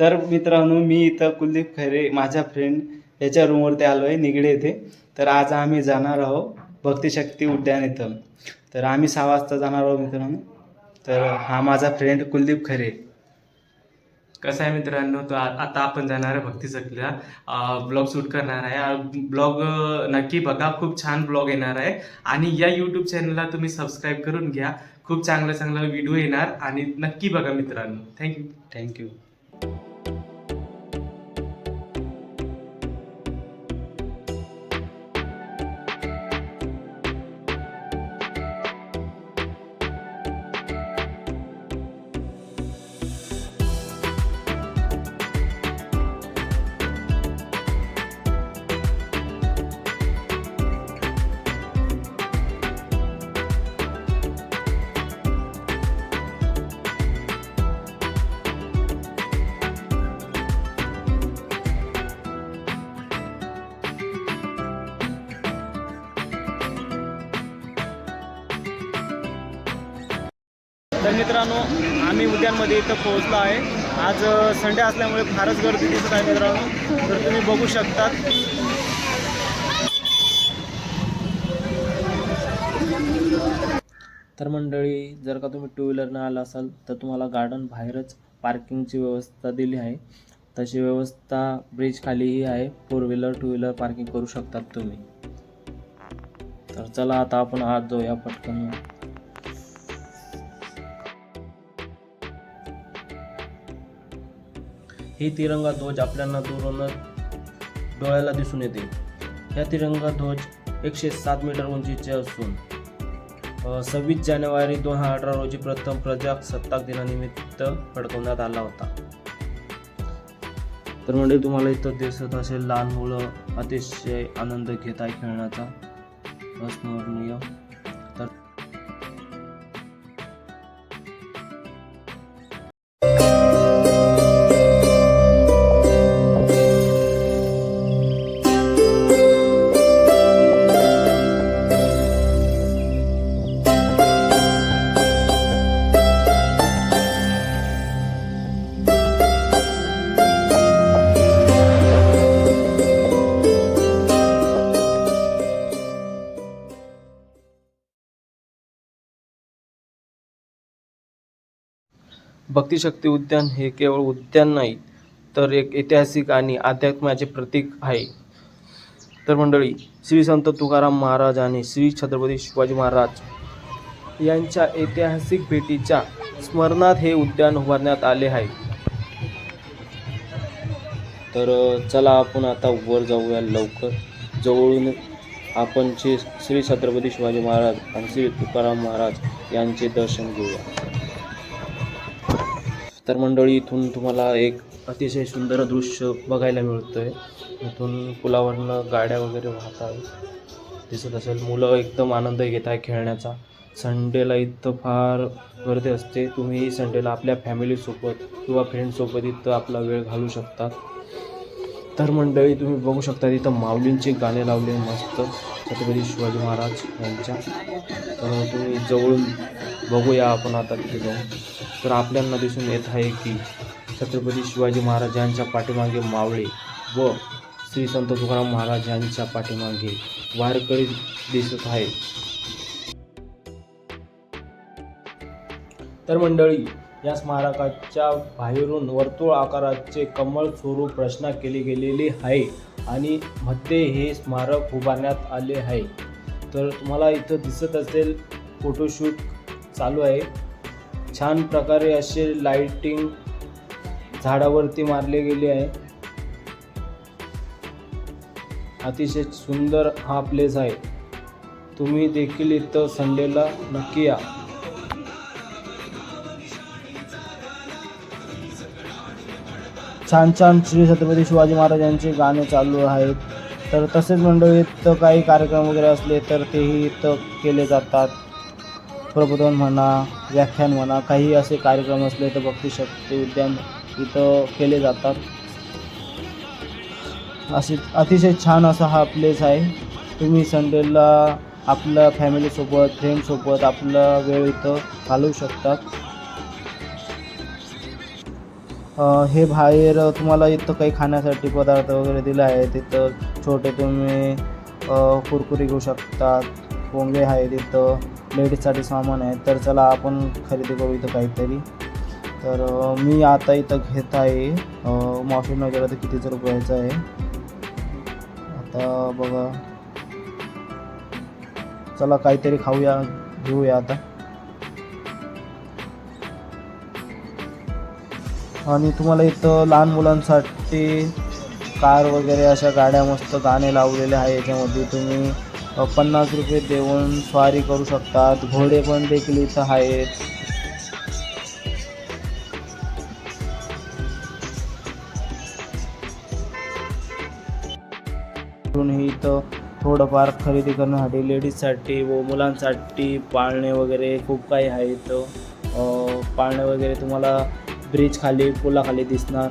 तर मित्रांनो मी इथं कुलदीप खैरे माझ्या फ्रेंड याच्या रूमवरती आलो आहे निगडे येथे. तर आज आम्ही जाणार आहोत भक्तिशक्ती उद्यान इथं. तर आम्ही सहा वाजता जाणार आहोत मित्रांनो. तर हा माझा फ्रेंड कुलदीप खैरे. कसं आहे मित्रांनो तो आ- आता आपण जाणार आहे भक्ती सकला ब्लॉग शूट करणार आहे. ब्लॉग नक्की बघा. खूप छान ब्लॉग येणार आहे. आणि या यूट्यूब चॅनलला तुम्ही सबस्क्राईब करून घ्या. खूप चांगला चांगला व्हिडिओ येणार. आणि नक्की बघा मित्रांनो. थँक्यू थँक्यू you तर मित्रांनो आम्ही उद्यानमध्ये इथं पोहोचलो आहे. आज संडे असल्यामुळे फारच गर्दी दिसत आहे मित्रांनो. तर तुम्ही बघू शकतात. तर मंडळी जर का तुम्ही टू व्हीलरनं आला असाल तर तुम्हाला गार्डन बाहेरच पार्किंगची व्यवस्था दिली आहे. तशी व्यवस्था ब्रिज खालीही आहे. Four wheeler two wheeler parking करू शकतात तुम्ही. तर चला आता आपण आज जाऊया पटकन. ही तिरंगा ध्वज आपल्याला दुरून डोळ्याला दिसून येते. ह्या तिरंगा ध्वज एकशे सात मीटर उंचीचे असून सव्वीस जानेवारी दोन हजार अठरा रोजी प्रथम प्रजासत्ताक दिनानिमित्त फडकवण्यात आला होता. तर म्हणजे तुम्हाला इथं दिसत असेल लहान मुलं अतिशय आनंद घेत आहे खेळण्याचा. अस्मरणीय भक्तिशक्ती उद्यान हे केवळ उद्यान नाही तर एक ऐतिहासिक आणि अध्यात्माचे प्रतीक आहे. तर मंडळी श्री संत तुकाराम महाराज आणि श्री छत्रपती शिवाजी महाराज यांच्या ऐतिहासिक भेटीच्या स्मरणात हे उद्यान उभारण्यात आले आहे. तर चला आपण आता वर जाऊया लवकर. जवळून आपण श्री श्री छत्रपती शिवाजी महाराज आणि श्री तुकाराम महाराज यांचे दर्शन घेऊया. तर मंडळी इथून तुम्हाला एक अतिशय सुंदर दृश्य बघायला मिळतं आहे इथून पुलावरनं गाड्या वगैरे वाहत आहेत. दिसत असेल मुलं एकदम आनंद घेत आहे खेळण्याचा. संडेला इथं फार गर्दी असते. तुम्ही संडेला आपल्या फॅमिलीसोबत किंवा फ्रेंडसोबत इथं आपला वेळ घालू शकतात. तर मंडळी तुम्ही बघू शकता इथं माऊलींचे गाणे लावले मस्त. छत्रपती शिवाजी महाराज यांच्या. तर तुम्ही जवळून बघूया आपण आता तिथे जाऊन. तर आपल्याला दिसून येत आहे की छत्रपती शिवाजी महाराज यांच्या पाठीमागे मावळे व श्री संत तुकाराम महाराज यांच्या पाठीमागे वारकरी दिसत आहे तर मंडळी या स्मारकाच्या बाहेरून वर्तुळ आकाराचे कमळ स्वरूप रचना केली गेलेली आहे आणि मध्ये हे स्मारक उभारण्यात आले आहे. तर तुम्हाला इथं दिसत असेल फोटोशूट चालू आहे. छान प्रकारे असे लाइटिंग झाडावरती मारले गेले आहे. अतिशय सुंदर हा प्लेस आहे. तुम्ही देखील इथं संडेला नक्की या. छान छान श्री छत्रपती शिवाजी महाराजांचे गाणे चालू आहेत. तर तसेच मंडळीत काही कार्यक्रम वगैरे असले तर तेही इथं केले जातात. प्रबोधन म्हणा व्याख्यान म्हणा काही असे कार्यक्रम असले तर भक्ती शक्ती उद्यान इथं केले जातात. असे अतिशय छान असा हा प्लेस आहे. तुम्ही संडेला आपल्या फॅमिलीसोबत फ्रेंडसोबत आपला वेळ इथं घालवू शकतात. हे बाहेर तुम्हाला इथं काही खाण्यासाठी पदार्थ वगैरे दिले आहे तिथं छोटे तुम्ही कुरकुरी घेऊ शकतात. पोंगे आहे तिथं लेडीजसाठी सामान आहे तर चला आपण खरेदी करू इथं काहीतरी. तर मी आता इथं घेत आहे मॉफिन वगैरे तर कितीचं रुपयाचं आहे. आता बघा. चला काहीतरी खाऊया घेऊया आता. आणि तुम्हाला इथं लहान मुलांसाठी कार वगैरे अशा गाड्या मस्त गाणे लावलेले आहे याच्यामध्ये तुम्ही पन्नास रुपये देऊन स्वारी करू शकतात. घोडे पण देखील इथं आहेत. ही इथं थोडंफार खरेदी करण्यासाठी लेडीजसाठी व मुलांसाठी पाळणे वगैरे खूप काही आहे इथं. पाळणे वगैरे तुम्हाला ब्रिज खाली पुलाखाली दिसणार.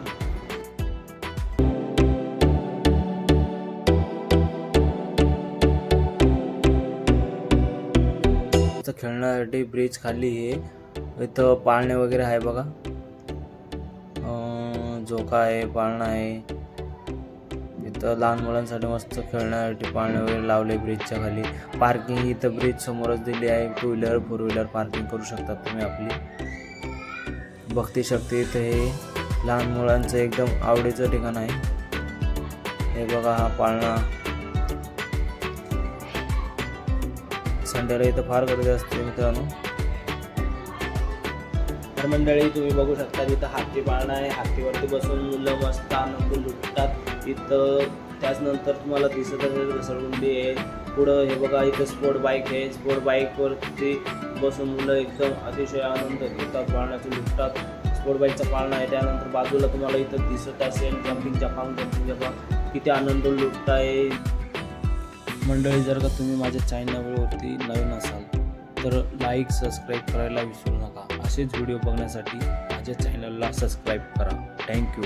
मस्त खेळण्यासाठी ब्रिज खाली आहे. इथं पाळणे वगैरे आहे बघा. झोका आहे पाळणा आहे. इथं लहान मुलांसाठी मस्त खेळण्यासाठी पाळणे वगैरे लावले ब्रिजच्या खाली. पार्किंग इथं ब्रिज समोरच दिली आहे. Two wheeler four wheeler parking करू शकता तुम्ही आपली. भक्ती शक्ती इथं हे लहान मुलांचं एकदम आवडीचं ठिकाण आहे. हे बघा हा पाळणा. संडेला इथं फार गर्दी असते मित्रांनो. तर मंडळी तुम्ही बघू शकता इथं हाती पाळणा आहे. हातीवरती बसून मुलं मस्त आनंद लुटतात. इथं त्याचनंतर तुम्हाला दिसत असेल घसरगुंडी आहे. पुढं हे बघा इथं स्पोर्ट बाईक आहे. स्पोर्ट बाईकवरती बसून मुलं एकदम अतिशय आनंद घेतात पाळण्याचे लुटतात. स्पोर्ट बाईकचा पाळणा आहे. त्यानंतर बाजूला तुम्हाला इथं दिसत असेल जम्पिंग जपांग जम्पिंग जपांग किती आनंद लुटताय. मंडळी जर का तुम्ही माझ्या चॅनलवरती नवीन असाल तर लाईक सबस्क्राईब करायला विसरू नका. असेच व्हिडिओ बघण्यासाठी माझ्या चॅनलला सबस्क्राईब करा. थँक्यू